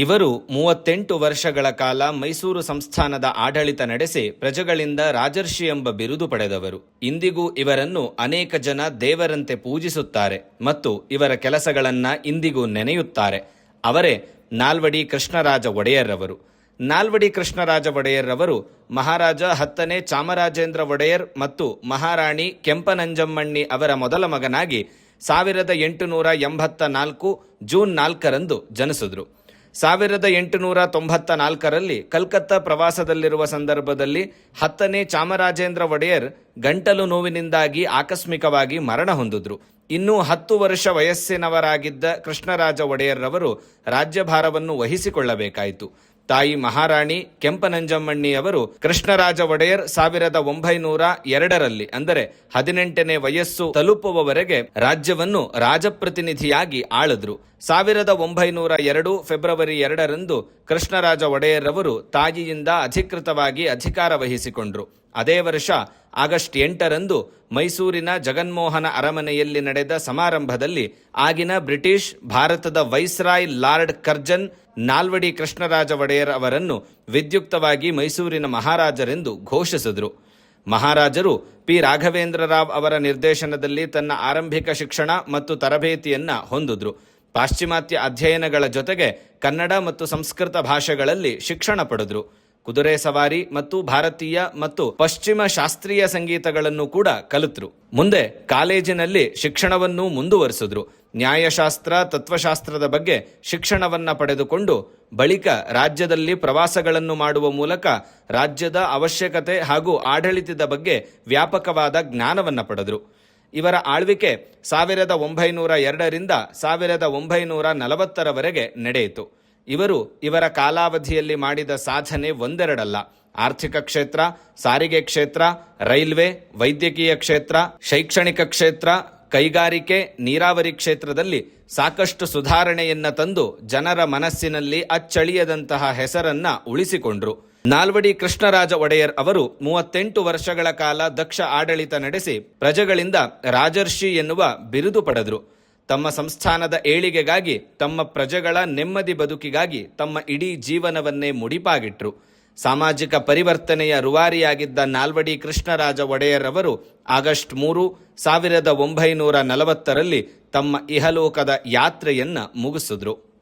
ಇವರು ಮೂವತ್ತೆಂಟು ವರ್ಷಗಳ ಕಾಲ ಮೈಸೂರು ಸಂಸ್ಥಾನದ ಆಡಳಿತ ನಡೆಸಿ ಪ್ರಜೆಗಳಿಂದ ರಾಜರ್ಷಿ ಎಂಬ ಬಿರುದು ಪಡೆದವರು. ಇಂದಿಗೂ ಇವರನ್ನು ಅನೇಕ ಜನ ದೇವರಂತೆ ಪೂಜಿಸುತ್ತಾರೆ ಮತ್ತು ಇವರ ಕೆಲಸಗಳನ್ನು ಇಂದಿಗೂ ನೆನೆಯುತ್ತಾರೆ. ಅವರೇ ನಾಲ್ವಡಿ ಕೃಷ್ಣರಾಜ ಒಡೆಯರ್ರವರು. ನಾಲ್ವಡಿ ಕೃಷ್ಣರಾಜ ಒಡೆಯರ್ರವರು ಮಹಾರಾಜ ಹತ್ತನೇ ಚಾಮರಾಜೇಂದ್ರ ಒಡೆಯರ್ ಮತ್ತು ಮಹಾರಾಣಿ ಕೆಂಪನಂಜಮ್ಮಣ್ಣಿ ಅವರ ಮೊದಲ ಮಗನಾಗಿ ಸಾವಿರದ ಎಂಟುನೂರ ಎಂಬತ್ತ ನಾಲ್ಕು ಜೂನ್ ನಾಲ್ಕರಂದು ಜನಿಸಿದ್ರು. ಸಾವಿರದ ಎಂಟುನೂರ ತೊಂಬತ್ತ ನಾಲ್ಕರಲ್ಲಿ ಕಲ್ಕತ್ತಾ ಪ್ರವಾಸದಲ್ಲಿರುವ ಸಂದರ್ಭದಲ್ಲಿ ಹತ್ತನೇ ಚಾಮರಾಜೇಂದ್ರ ಒಡೆಯರ್ ಗಂಟಲು ನೋವಿನಿಂದಾಗಿ ಆಕಸ್ಮಿಕವಾಗಿ ಮರಣ ಹೊಂದಿದ್ರು. ಇನ್ನೂ ಹತ್ತು ವರ್ಷ ವಯಸ್ಸಿನವರಾಗಿದ್ದ ಕೃಷ್ಣರಾಜ ಒಡೆಯರ್ರವರು ರಾಜ್ಯಭಾರವನ್ನು ವಹಿಸಿಕೊಳ್ಳಬೇಕಾಯಿತು. ತಾಯಿ ಮಹಾರಾಣಿ ಕೆಂಪನಂಜಮ್ಮಣ್ಣಿಯವರು ಕೃಷ್ಣರಾಜ ಒಡೆಯರ್ ಸಾವಿರದ ಒಂಬೈನೂರ ಎರಡರಲ್ಲಿ, ಅಂದರೆ ಹದಿನೆಂಟನೇ ವಯಸ್ಸು ತಲುಪುವವರೆಗೆ ರಾಜ್ಯವನ್ನು ರಾಜಪ್ರತಿನಿಧಿಯಾಗಿ ಆಳಿದ್ರು. ಸಾವಿರದ ಒಂಬೈನೂರ ಎರಡು ಫೆಬ್ರವರಿ ಎರಡರಂದು ಕೃಷ್ಣರಾಜ ಒಡೆಯರ್ರವರು ತಾಯಿಯಿಂದ ಅಧಿಕೃತವಾಗಿ ಅಧಿಕಾರ ವಹಿಸಿಕೊಂಡ್ರು. ಅದೇ ವರ್ಷ ಆಗಸ್ಟ್ ಎಂಟರಂದು ಮೈಸೂರಿನ ಜಗನ್ಮೋಹನ ಅರಮನೆಯಲ್ಲಿ ನಡೆದ ಸಮಾರಂಭದಲ್ಲಿ ಆಗಿನ ಬ್ರಿಟಿಷ್ ಭಾರತದ viceroy Lord Curzon Nalvadi Krishnaraja Wadiyar ಅವರನ್ನು ವಿದ್ಯುಕ್ತವಾಗಿ ಮೈಸೂರಿನ ಮಹಾರಾಜರೆಂದು ಘೋಷಿಸಿದರು. ಮಹಾರಾಜರು ಪಿ. ರಾಘವೇಂದ್ರ ರಾವ್ ಅವರ ನಿರ್ದೇಶನದಲ್ಲಿ ತನ್ನ ಆರಂಭಿಕ ಶಿಕ್ಷಣ ಮತ್ತು ತರಬೇತಿಯನ್ನು ಹೊಂದಿದ್ರು. ಪಾಶ್ಚಿಮಾತ್ಯ ಅಧ್ಯಯನಗಳ ಜೊತೆಗೆ ಕನ್ನಡ ಮತ್ತು ಸಂಸ್ಕೃತ ಭಾಷೆಗಳಲ್ಲಿ ಶಿಕ್ಷಣ ಪಡೆದ್ರು. ಕುದುರೆ ಸವಾರಿ ಮತ್ತು ಭಾರತೀಯ ಮತ್ತು ಪಶ್ಚಿಮ ಶಾಸ್ತ್ರೀಯ ಸಂಗೀತಗಳನ್ನು ಕೂಡ ಕಲಿತರು. ಮುಂದೆ ಕಾಲೇಜಿನಲ್ಲಿ ಶಿಕ್ಷಣವನ್ನು ಮುಂದುವರಿಸಿದ್ರು. ನ್ಯಾಯಶಾಸ್ತ್ರ, ತತ್ವಶಾಸ್ತ್ರದ ಬಗ್ಗೆ ಶಿಕ್ಷಣವನ್ನು ಪಡೆದುಕೊಂಡು ಬಳಿಕ ರಾಜ್ಯದಲ್ಲಿ ಪ್ರವಾಸಗಳನ್ನು ಮಾಡುವ ಮೂಲಕ ರಾಜ್ಯದ ಅವಶ್ಯಕತೆ ಹಾಗೂ ಆಡಳಿತದ ಬಗ್ಗೆ ವ್ಯಾಪಕವಾದ ಜ್ಞಾನವನ್ನು ಪಡೆದರು. ಇವರ ಆಳ್ವಿಕೆ ಸಾವಿರದ ಒಂಬೈನೂರ ಎರಡರಿಂದ ಸಾವಿರದ ಒಂಬೈನೂರ ನಲವತ್ತರವರೆಗೆ ನಡೆಯಿತು. ಇವರು ಇವರ ಕಾಲಾವಧಿಯಲ್ಲಿ ಮಾಡಿದ ಸಾಧನೆ ಒಂದೆರಡಲ್ಲ. ಆರ್ಥಿಕ ಕ್ಷೇತ್ರ, ಸಾರಿಗೆ ಕ್ಷೇತ್ರ, ರೈಲ್ವೆ, ವೈದ್ಯಕೀಯ ಕ್ಷೇತ್ರ, ಶೈಕ್ಷಣಿಕ ಕ್ಷೇತ್ರ ಕೈಗಾರಿಕೆ ನೀರಾವರಿ ಕ್ಷೇತ್ರದಲ್ಲಿ ಸಾಕಷ್ಟು ಸುಧಾರಣೆಯನ್ನ ತಂದು ಜನರ ಮನಸ್ಸಿನಲ್ಲಿ ಅಚ್ಚಳಿಯದಂತಹ ಹೆಸರನ್ನ ಉಳಿಸಿಕೊಂಡ್ರು. ನಾಲ್ವಡಿ ಕೃಷ್ಣರಾಜ ಒಡೆಯರ್ ಅವರು ಮೂವತ್ತೆಂಟು ವರ್ಷಗಳ ಕಾಲ ದಕ್ಷ ಆಡಳಿತ ನಡೆಸಿ ಪ್ರಜೆಗಳಿಂದ ರಾಜರ್ಷಿ ಎನ್ನುವ ಬಿರುದು ಪಡೆದರು. ತಮ್ಮ ಸಂಸ್ಥಾನದ ಏಳಿಗೆಗಾಗಿ, ತಮ್ಮ ಪ್ರಜೆಗಳ ನೆಮ್ಮದಿ ಬದುಕಿಗಾಗಿ ತಮ್ಮ ಇಡೀ ಜೀವನವನ್ನೇ ಮುಡಿಪಾಗಿಟ್ರು. ಸಾಮಾಜಿಕ ಪರಿವರ್ತನೆಯ ರುವಾರಿಯಾಗಿದ್ದ ನಾಲ್ವಡಿ ಕೃಷ್ಣರಾಜ ಒಡೆಯರ್ ಅವರು ಆಗಸ್ಟ್ ಮೂರು, ಸಾವಿರದ ಒಂಬೈನೂರ ನಲವತ್ತರಲ್ಲಿ ತಮ್ಮ ಇಹಲೋಕದ ಯಾತ್ರೆಯನ್ನು ಮುಗಿಸಿದ್ರು.